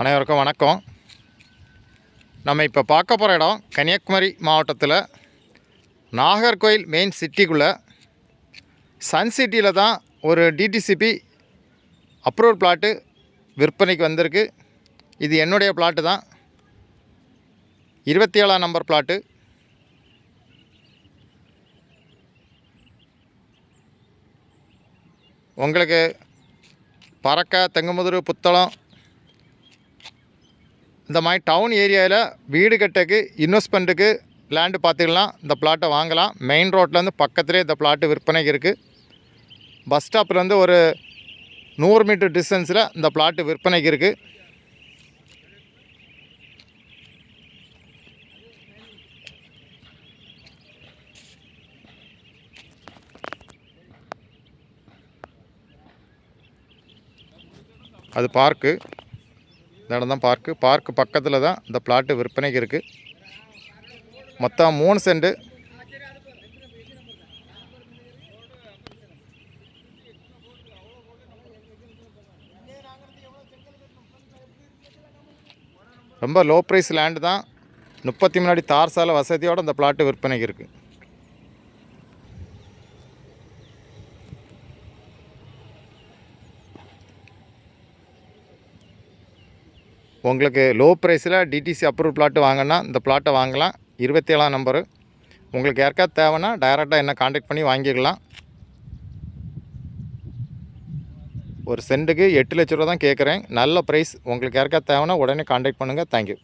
அனைவருக்கும் வணக்கம். நம்ம இப்போ பார்க்க போகிற இடம் கன்னியாகுமரி மாவட்டத்தில் நாகர்கோயில் மெயின் சிட்டிக்குள்ளே சன் சிட்டியில் தான் ஒரு டிடிசிபி அப்ரூவல் பிளாட்டு விற்பனைக்கு வந்திருக்கு. இது என்னுடைய பிளாட்டு தான். இருபத்தி ஏழாம் நம்பர் பிளாட்டு உங்களுக்கு பறக்க தெங்குமுதுரு புத்தளம் இந்த மாதிரி டவுன் ஏரியாவில் வீடு கட்டக்கு இன்வெஸ்ட்மெண்ட்டுக்கு லேண்டு பார்த்துக்கலாம். இந்த பிளாட்டை வாங்கலாம். மெயின் ரோட்லேருந்து பக்கத்துலேயே இந்த பிளாட்டு விற்பனைக்கு இருக்குது பஸ் ஸ்டாப்லேருந்து ஒரு நூறு மீட்டர் டிஸ்டன்ஸில் இந்த பிளாட்டு விற்பனைக்கு இருக்குது அது பார்க்கு இந்த இடம் தான் பார்க்கு. பார்க்கு பக்கத்தில் தான் இந்த பிளாட்டு விற்பனைக்கு இருக்குது மொத்தம் மூணு சென்ட். ரொம்ப லோ ப்ரைஸ் லேண்டு தான். முப்பத்தி முன்னாடி தார் சாலை வசதியோடு இந்த பிளாட்டு விற்பனைக்கு இருக்குது உங்களுக்கு லோ ப்ரைஸில் டிடிசி அப்ரூவ் பிளாட்டு வாங்கினா இந்த பிளாட்டை வாங்கலாம். இருபத்தி ஏழாம் நம்பரு உங்களுக்கு யாருக்கா தேவைன்னா டைரெக்டாக என்ன காண்டாக்ட் பண்ணி வாங்கிக்கலாம். ஒரு சென்ட்டுக்கு எட்டு லட்ச ரூபா தான் கேட்குறேன். நல்ல ப்ரைஸ் உங்களுக்கு யாருக்கா தேவைன்னா உடனே காண்டாக்ட் பண்ணுங்கள் தேங்க்யூ